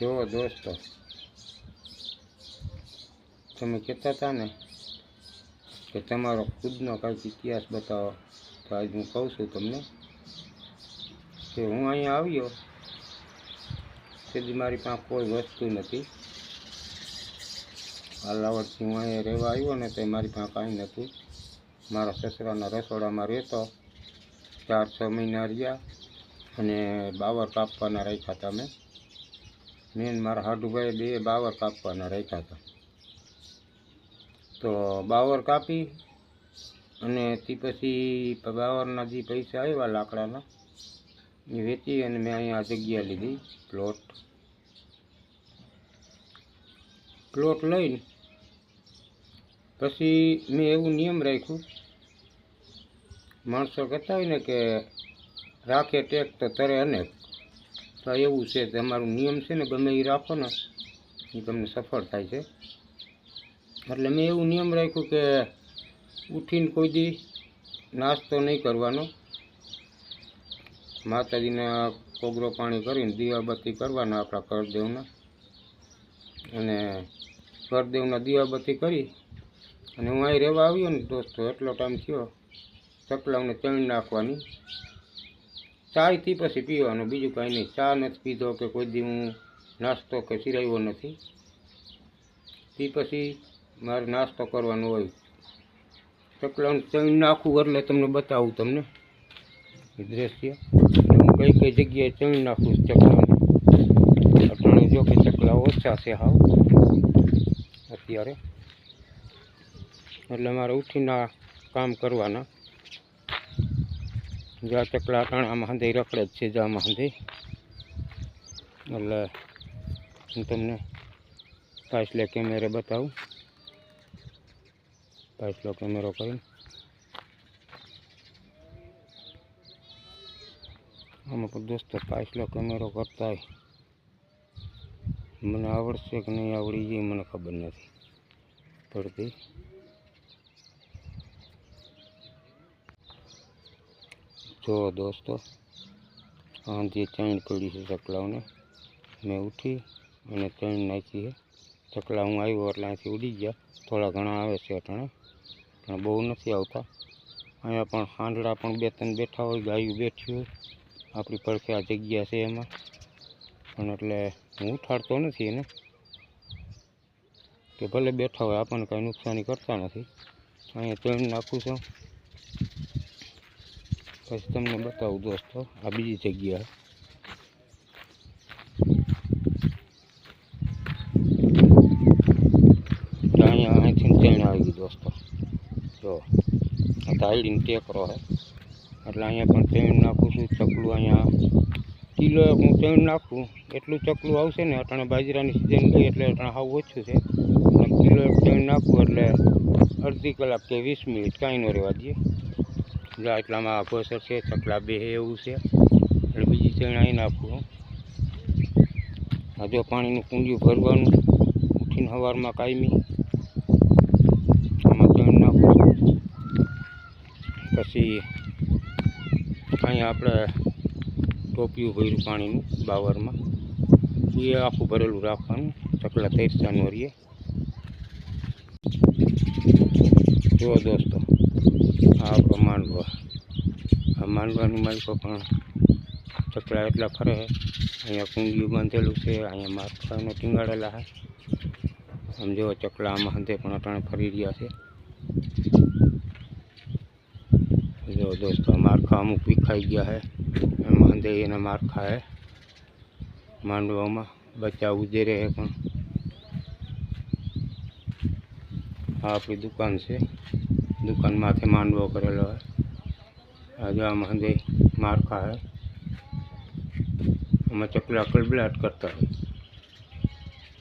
જો દોસ્તો તમે કહેતા હતા ને કે તમારો ખુદનો કાંઈક ઇતિહાસ બતાવો, તો આજ હું કહું છું તમને કે હું અહીંયા આવ્યો તેથી મારી પાસે કોઈ વસ્તુ નથી. હાલાવડથી હું અહીંયા રહેવા આવ્યો ને તે મારી પાસે કાંઈ નથી. મારા સસરાના રસોડામાં રહેતો, ચાર છ મહિના રહ્યા અને બાવર કાપવાના રાખ્યા હતા મેં મેન મારા હાડુભાઈ બે બાવર કાપવાના રાખ્યા હતા. તો બાવર કાપી અને તે પછી બાવરના જે પૈસા આવ્યા લાકડાના, એ વેચી અને મેં અહીંયા જગ્યા લીધી, પ્લોટ. પ્લોટ લઈને પછી મેં એવું નિયમ રાખ્યું, માણસો કહેતા હોય ને કે રાખે ટેક તો તરે અનેક. તો એવું છે તમારું નિયમ છે ને ગમે એ રાખો ને એ તમને સફળ થાય છે. એટલે મેં એવું નિયમ રાખ્યું કે ઉઠીને કોઈ દી નાસ્તો નહીં કરવાનો. માતાજીના કોગરો પાણી કરીને દીવાબત્તી કરવાના આપણા કરદેવના. અને કરદેવના દીવાબત્તી કરી અને હું અહીં રહેવા આવ્યો ને દોસ્તો, એટલો ટાઈમ થયો. ચકલાઓને ચણી નાખવાની. ચાયથી પછી પીવાનું. બીજું કાંઈ નહીં. ચા નથી પીધો કે કોઈ દી હું નાસ્તો કે સિરાવ્યો નથી. તે પછી મારે નાસ્તો કરવાનો હોય. ચકલાનું ચણ નાખું એટલે તમને બતાવું તમને. દ્રશ્ય. હું કઈ કઈ જગ્યાએ ચણ નાખું ચકલાઓને અટાણે જો કે ચકલા ઓછા છે હાવ. અત્યારે. એટલે મારે ઉઠીને કામ કરવાના. જ્યાં ચકલા કાણ આ મહાદેવ રખડે જ છે જા મહાદેવ એટલે હું તમને પાછલે કેમેરે બતાવું. પાછલો કેમેરો કરીને. આમાં પણ દોસ્તો પાછલો કેમેરો કરતા મને આવડશે કે નહીં આવડી એ મને ખબર નથી પડતી. જો દોસ્તો, આંધી ચણ પડી છે ચકલાઓને. મેં ઉઠી અને ચણ નાખી છે. ચકલા હું આવ્યો એટલે અહીંથી ઉડી ગયા. થોડા ઘણા આવે છે અટાણે, પણ બહુ નથી આવતા. અહીંયા પણ હાંડડા પણ બે ત્રણ બેઠા હોય, ગાયું બેઠી હોય. આપણી પડખે આ જગ્યા છે એમાં. પણ એટલે હું ઉઠાડતો નથી એને. કે ભલે બેઠા હોય, આપણને કાંઈ નુકસાની કરતા નથી. અહીંયા ચણ નાખું છું. પછી તમને બતાવું દોસ્તો આ બીજી જગ્યા તો અહીંયા અહીંથી ચણ આવી ગઈ દોસ્તો જો આ તાયડીને ટેકરો છે એટલે અહીંયા પણ ચણ નાખું છું ચકલું અહીંયા કિલો એક હું ચણ નાખું એટલું ચકલું આવશે ને અટાણે બાજરાની સિઝન ગઈ એટલે અટાણે હાવ ઓછું છે અને કિલો એક ચણ નાખું એટલે અડધી કલાક કે વીસ મિનિટ કાંઈ ન રહેવા દઈએ જો એટલામાં અઘોસર છે ચકલા બે એવું છે. એટલે બીજી ચણ નાખવું નાખું હું. પાણીનું કુંડિયું ભરવાનું, ઉઠીને સવારમાં કાયમી. આમાં ચણ નાખું પછી અહીંયા આપણે ટોપિયું ભર્યું પાણીનું બાવરમાં. એ આખું ભરેલું રાખવાનું ચકલા તૈરસાનું રહીએ જો દોસ્તો આ આપણો માંડવો આ માંડવાની માલકો પણ ચકડા એટલા ફરે અહીંયા કુંડિયું બાંધેલું છે, અહીંયા માથાને ટીંગાડેલા છે. સમજો ચકલા આમાં હંધે પણ અટાણે ફરી રહ્યા છે. જો દોસ્તો, મારખા અમુક વિખાઈ ગયા છે. એમાં હંધે એના મારખા હે માંડવામાં બચ્ચા ઉજેરે છે પણ. આ આપણી દુકાન છે. દુકાન માથે માંડવો કરેલો હોય. આજે આમ હંધે મારખા હે. આમાં ચકલા કલબલાટ કરતા હોય.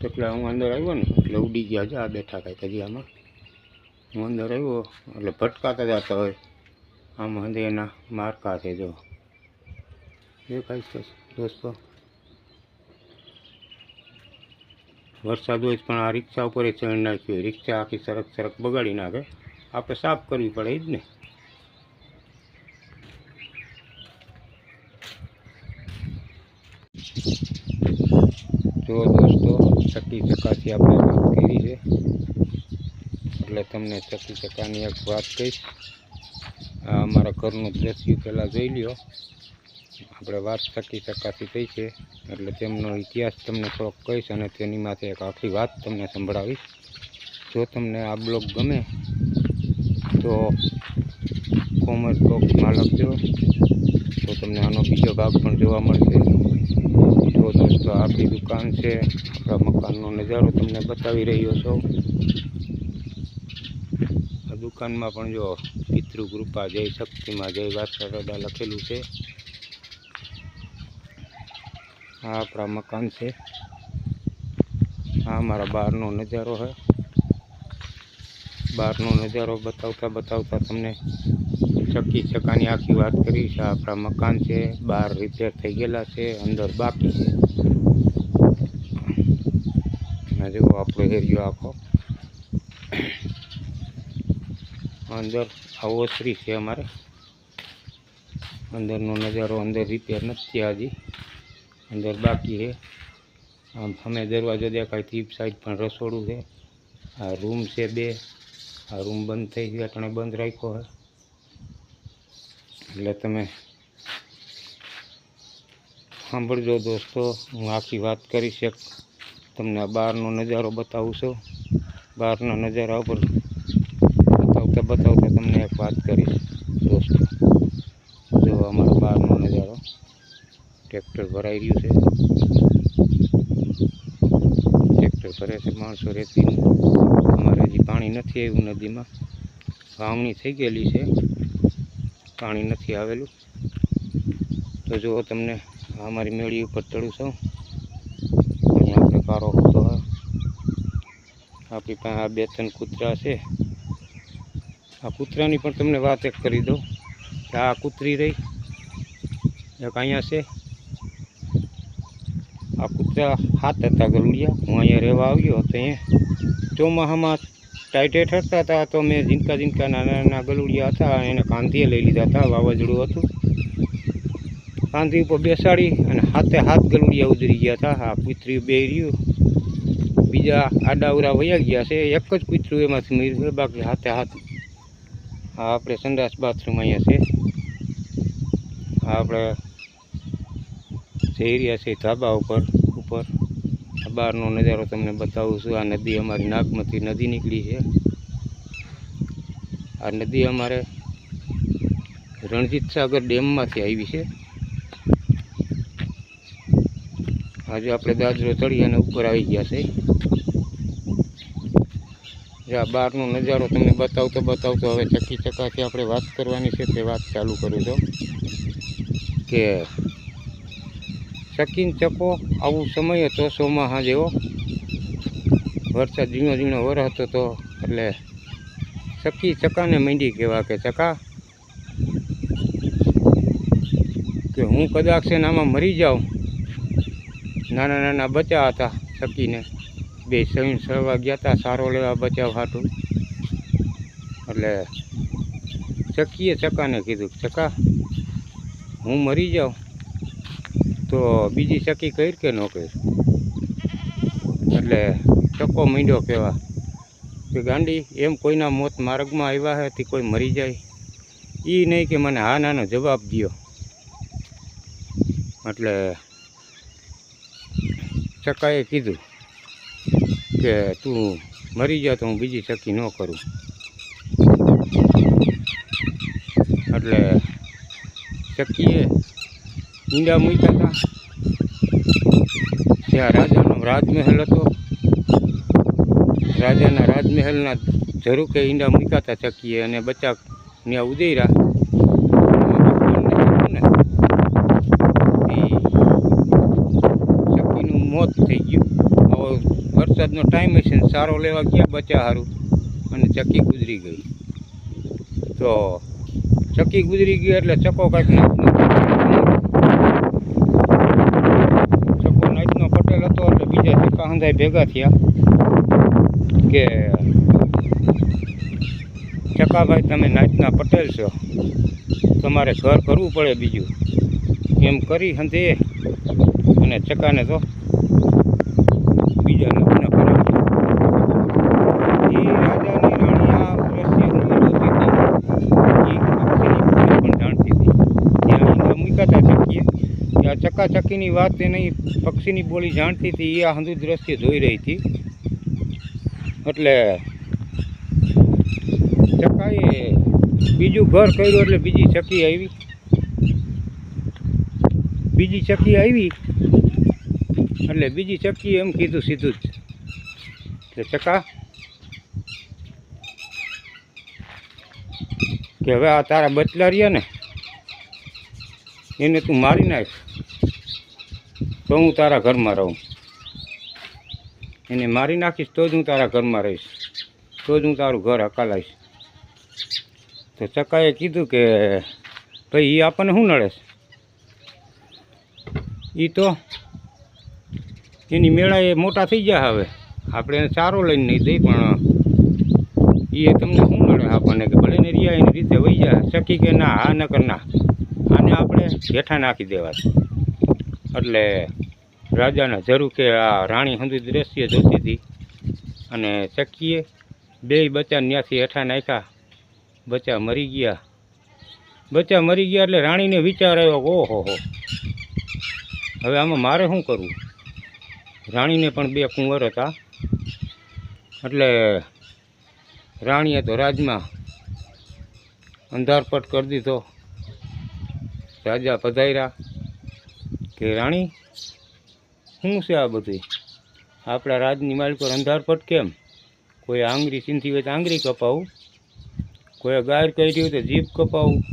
ચકલા હું અંદર આવ્યો ને, એટલે ઉડી ગયા છે, આ બેઠા કાંઈક હજી આમાં. હું અંદર આવ્યો, એટલે ભટકાતા જતા હોય. આ હંધે એના મારખા છે, જો. દેખાય છે, દોસ્તો. વરસાદ હોય પણ આ રિક્ષા ઉપર એ નાખ્યું હોય. રિક્ષા આખી સરક સરક બગાડી નાખે. આપણે સાફ કરવી પડે એ જ ને? જો દોસ્તો ચકી ચકાથી આપણે વાત કરી છે. એટલે તમને ચકી ચકાની એક વાત કહીશ. આ અમારા ઘરનું દ્રશ્ય પહેલાં જોઈ લ્યો. આપણે વાત ચકી ચકાથી થઈ છે. એટલે તેમનો ઇતિહાસ તમને થોડોક કહીશ અને તેની માથે એક આખી વાત તમને સંભળાવીશ. જો તમને આ બ્લોગ ગમે તો કોમેન્ટ બોક્સમાં લખજો તો તમને આનો બીજો ભાગ પણ જોવા મળશે. જો દોસ્તો, આપણી દુકાન છે, આપણા મકાનનો નજારો તમને બતાવી રહ્યો છો. આ દુકાનમાં પણ જો પિતૃકૃપા જય શક્તિમાં, જય વાસરડા લખેલું છે. આ આપણા મકાન છે. આ મારા બહારનો નજારો છે. બહારનો નજારો બતાવતા બતાવતા તમને ચક્કી ચકાની આખી વાત કરી છે. આપણા મકાન છે બહાર રિપેર થઈ ગયેલા છે, અંદર બાકી છે. જુઓ આપણો એરિયો આખો. અંદર આવો ઓસરી છે અમારે. અંદરનો નજારો અંદર રિપેર નથી હજી. અંદર બાકી છે. આમ સામે દરવાજો દેખાય તીપ સાઈડ પણ રસોડું છે. આ રૂમ છે બે. આ રૂમ બંધ થઈ ગયો, અટણે બંધ રાખ્યો હોય. એટલે તમે સાંભળજો દોસ્તો, હું આખી વાત કરીશ એક તમને બહારનો નજારો બતાવું છું. બહારના નજારા ઉપર બતાવતા બતાવતા તમને એક વાત કરીશ દોસ્તો. જો અમારો બહારનો નજારો ટ્રેક્ટર ભરાઈ રહ્યું છે. ટ્રેક્ટર ભરે છે, માણસો રેતીનું. અમારે હજી પાણી નથી આવ્યું નદીમાં. વાવણી થઈ ગયેલી છે. પાણી નથી આવેલું. તો જુઓ તમને અમારી મેળી ઉપર ચડું છું. આપણે કારો હતો. આપણી પાસે આ બે ત્રણ કૂતરા છે. આ કૂતરાની પણ તમને વાત એક કરી દઉં કે આ કૂતરી રહી. એક અહીંયા છે. આ કૂતરા હાથ હતા ગલુડિયા હું અહીંયા રહેવા આવ્યો તો અહીંયા. ચોમાસામાં ટાઈટે ઠરતા હતા, તો મેં ઝીંકા ઝીંકા નાના નાના ગલુડિયા હતા એને કાંધીએ લઈ લીધા હતા, વાવાઝોડું હતું. કાંધી ઉપર બેસાડી અને હાથે હાથ ગલુડિયા ઉતરી ગયા હતા. આ કૂતરી બે રહ્યું. બીજા આડાવરા વયા ગયા છે. એક જ કૂતરું એમાંથી મર્યું છે બાકી હાથે હાથ હા આપણે સંડાસ બાથરૂમ અહીંયા છે. હા આપણે જઈ રહ્યા છે ધાબા ઉપર ઉપર બહારનો નજારો તમને બતાવું છું. આ નદી અમારી નાગમતી નદી નીકળી છે. આ નદી અમારે રણજીત સાગર ડેમમાંથી આવી છે. આજે આપણે દાદરો ચડી અને ઉપર આવી ગયા છે. જ્યાં આ બહારનો નજારો તમને બતાવતો બતાવતો હવે ચકી ચકાથી આપણે વાત કરવાની છે તે વાત ચાલુ કરું છું કે ચક્કીને ચકો આવું સમય હતો ચોમાસા જેવો વરસાદ ઝીણો ઝીણો વરસતો હતો એટલે ચકી ચકાને મંડી કહેવા કે ચકા. કે હું કદાચ છે આમાં મરી જાઉં. નાના નાના બચ્ચા હતા ચકીને બે સહીન સરવા ગયા હતા સારો લેવા બચાવ હાટું. એટલે ચકીએ ચકાને કીધું ચકા, હું મરી જાઉં. તો બીજી ચક્કી કરી કે ન કર એટલે ચક્કો મીંડો કહેવા કે ગાંડી, એમ કોઈના મોત માર્ગમાં આવ્યા હે તે કોઈ મરી જાય? એ નહીં કે મને હા નાનો જવાબ દ્યો. એટલે ચક્કાએ કીધું કે તું મરી જા તો હું બીજી ચકી ન કરું. એટલે ચક્કીએ ઈંડા મૂક્યા હતા ત્યાં રાજાનો રાજમહેલ હતો. રાજાના રાજમહેલના ઝરૂકે ઈંડા મૂક્યા હતા ચકીએ અને બચ્ચા ત્યાં ઉદયરા. ચકીનું મોત થઈ ગયું. હવે વરસાદનો ટાઈમ હશે ને સારો લેવા ગયા બચ્ચા સારું અને ચકી ગુજરી ગઈ. તો ચકી ગુજરી ગઈ એટલે ચકો કાંઈક ચક્કો નાઈટનો પટેલ હતો એટલે બીજા ચક્કા ભેગા થયા કે, ચકાભાઈ, તમે નાચના પટેલ છો. તમારે ઘર કરવું પડે બીજું. એમ કરી સંધે અને ચકાને તો ચક્કા ચક્કીની વાત એને પક્ષીની બોલી જાણતી હતી, એ આ હંધુ દ્રશ્ય જોઈ રહી હતી. એટલે ચક્કાએ બીજું ઘર કર્યું એટલે બીજી ચક્કી આવી. બીજી ચક્કી આવી એટલે બીજી ચક્કી એમ કીધું સીધું જ. કે ચક્કા કે હવે આ તારા બચલા રહ્યા ને, એને તું મારી નાખ. તો હું તારા ઘરમાં રહું. એને મારી નાખીશ તો જ હું તારા ઘરમાં રહીશ. તો જ હું તારું ઘર હકાલાઈશ. તો ચકાએ કીધું કે, ભાઈ એ આપણને શું નડે એ તો, એની મેળા એ મોટા થઈ ગયા હવે. આપણે એને ચારો લઈને નહીં દઈ, પણ એ તમને શું નડે આપણને કે ભલે ને રિયા એની રીતે વહી જાય, શકી કે ના આ નકર ના. આને આપણે હેઠા નાખી દેવા. એટલે રાજાને જરૂર કે આ રાણી હંધી દ્રશ્ય જોતી હતી અને ચકીએ બે બચ્ચા ત્યાંથી હેઠા નાખ્યા. બચ્ચા મરી ગયા. બચ્ચા મરી ગયા એટલે રાણીને વિચાર આવ્યો ઓહો હો. હવે આમાં મારે શું કરવું? રાણીને પણ બે કુંવર હતા. એટલે રાણીએ તો રાજમાં અંધારપટ કરી દીધો. રાજા પધાર્યા. કે રાણી, શું છે આ બધું આપણા રાજની માલિક પર અંધારપટ કેમ? કોઈ આંગળી ચિંતી હોય તો આંગળી કપાવું? કોઈ ગાય કરી હોય તો જીભ કપાવું?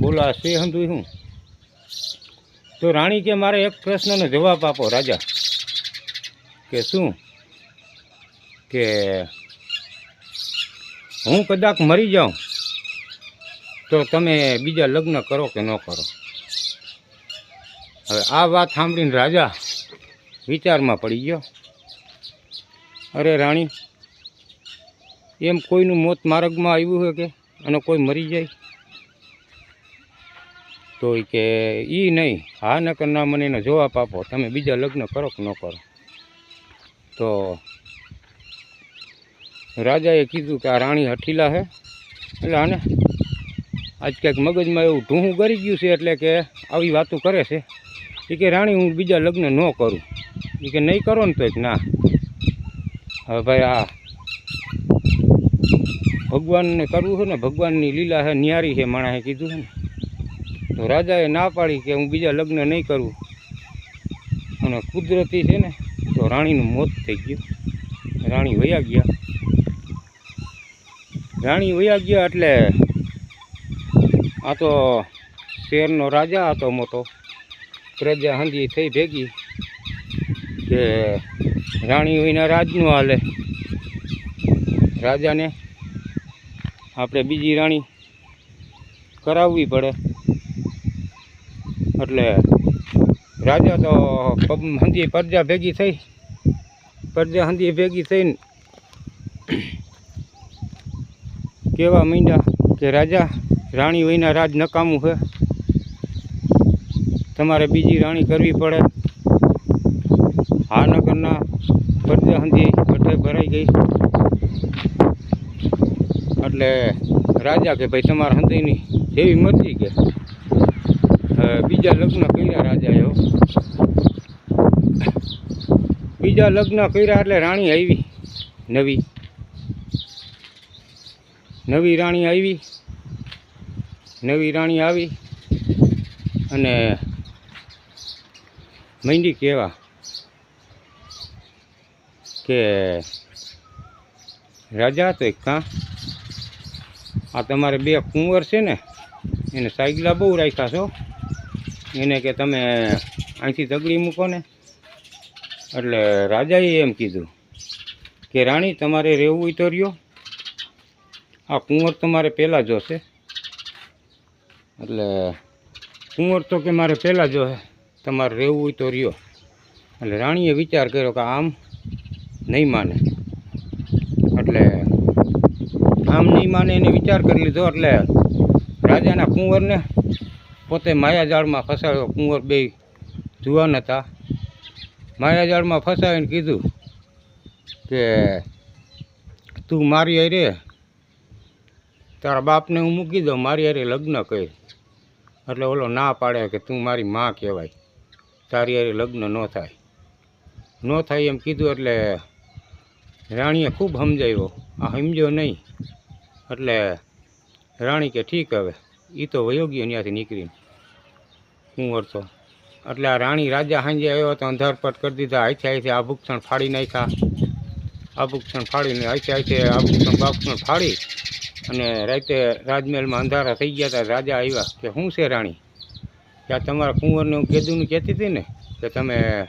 બોલો, આ છે હંધું શું? તો રાણી કે મારે એક પ્રશ્નનો જવાબ આપો, રાજા. કે શું? કે હું કદાચ મરી જાઉં, તો તમે બીજા લગ્ન કરો કે ન કરો? હવે આ વાત સાંભળીને રાજા વિચારમાં પડી ગયો. અરે રાણી, એમ કોઈનું મોત માર્ગમાં આવ્યું હોય કે અને કોઈ મરી જાય? તો કે એ નહીં, હા ન કરના મને એનો જવાબ આપો. તમે બીજા લગ્ન કરો કે ન કરો? તો રાજાએ કીધું કે આ રાણી હઠીલા છે એટલે આને આજ કંઈક મગજમાં એવું ઢૂંહું કરી ગયું છે એટલે કે આવી વાતો કરે છે. એ કે, રાણી, હું બીજા લગ્ન ન કરું. એ કે, નહીં કરો ને તો ના. હવે ભાઈ આ ભગવાનને કરવું છે ને, ભગવાનની લીલા છે ન્યારી છે માણસે કીધું છે ને. તો રાજાએ ના પાડી કે હું બીજા લગ્ન નહીં કરું. અને કુદરતી છે ને, તો રાણીનું મોત થઈ ગયું. રાણી વયા ગયા. રાણી વયા ગયા એટલે આ તો શેરનો રાજા હતો મોટો. પ્રજા હંધી થઈ ભેગી કે રાણી વિના રાજનું હાલે. રાજાને આપણે બીજી રાણી કરાવવી પડે. એટલે રાજા તો હંધી પ્રજા ભેગી થઈ. પ્રજા હંધી ભેગી થઈને કહેવા માંડ્યા કે રાજા રાણી વિના રાજ નકામું છે તમારે બીજી રાણી કરવી પડે. હાનગરના નગરના પ્રજા હંધી ભરાઈ ગઈ. એટલે રાજા કે ભાઈ, તમારા હંધીની જેવી મરજી કે. બીજા લગ્ન કર્યા રાજા એવો બીજા લગ્ન કર્યા એટલે રાણી આવી નવી. નવી રાણી આવી. નવી રાણી આવી અને મંડી કહેવા કે રાજા તો એક કાં? આ તમારે બે કુંવર છે ને, એને સાઈગલા બહુ રાખ્યા છો. એને કે તમે અહીંથી તગડી મૂકો ને. એટલે રાજાએ એમ કીધું કે, રાણી, તમારે રહેવું હોય તો રહ્યો. આ કુંવર તમારે પહેલાં જોશે. એટલે કુંવર તો કે મારે પહેલાં જોશે. તમારે રહેવું હોય તો રહ્યો. એટલે રાણીએ વિચાર કર્યો કે આમ નહીં માને. એટલે આમ નહીં માને એને વિચાર કરી લીધો. એટલે રાજાના કુંવરને પોતે માયાજાળમાં ફસાયો. કુંવર બે જુવાન હતા. માયાજાળમાં ફસાવીને કીધું કે તું મારી હારે તારા બાપને હું મૂકી દઉં. મારી હારે લગ્ન કરી. એટલે ઓલો ના પાડે કે તું મારી માં કહેવાય. તારી હારે લગ્ન ન થાય. ન થાય એમ કીધું એટલે રાણીએ ખૂબ સમજાવ્યો, આ સમજ્યો નહીં. એટલે રાણી કે, ઠીક હવે એ તો વયો ગયો ત્યાંથી નીકળીને. કુંવર તો એટલે આ રાણી રાજા સાંજે આવ્યો તો અંધારપટ કરી દીધા આઈથી આઈથી આભૂક્ષણ ફાડી નાખ્યા. આભૂક્ષણ ફાડીને આઈથી આઈથી આભૂક્ષણ બાભૂક્ષણ ફાડી અને રાતે રાજમહેલમાં અંધારા થઈ ગયા હતા રાજા આવ્યા કે, શું છે રાણી? કે તમારા કુંવરને હું કીધું કહેતી હતી ને, કે તમે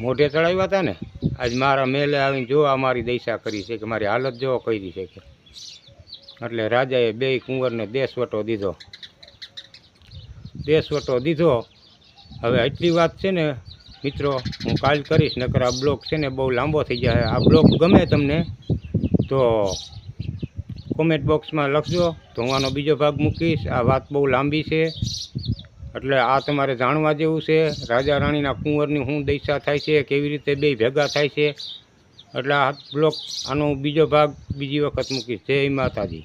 મોઢે ચડાવ્યા હતા ને, આજ મારા મેલે આવીને જો આ મારી દૈસા કરી છે કે મારી હાલત જોવો કરી છે કે. એટલે રાજાએ બે કુંવરને દેશવટો દીધો. દેશવટો દીધો. હવે એટલી વાત છે ને, મિત્રો, હું કાલ કરીશ, નકર આ બ્લોક છે ને બહુ લાંબો થઈ જાય. આ બ્લોક ગમે તમને, તો કોમેન્ટ બોક્સમાં લખજો. તો હું આનો બીજો ભાગ મૂકીશ. આ વાત બહુ લાંબી છે. એટલે આ તમારે જાણવા જેવું છે. રાજા રાણીના કુંવરની શું દૈસા થાય છે, કેવી રીતે બે ભેગા થાય છે. એટલે આ બ્લોક, આનો બીજો ભાગ બીજી વખત મૂકીશ. જય માતાજી.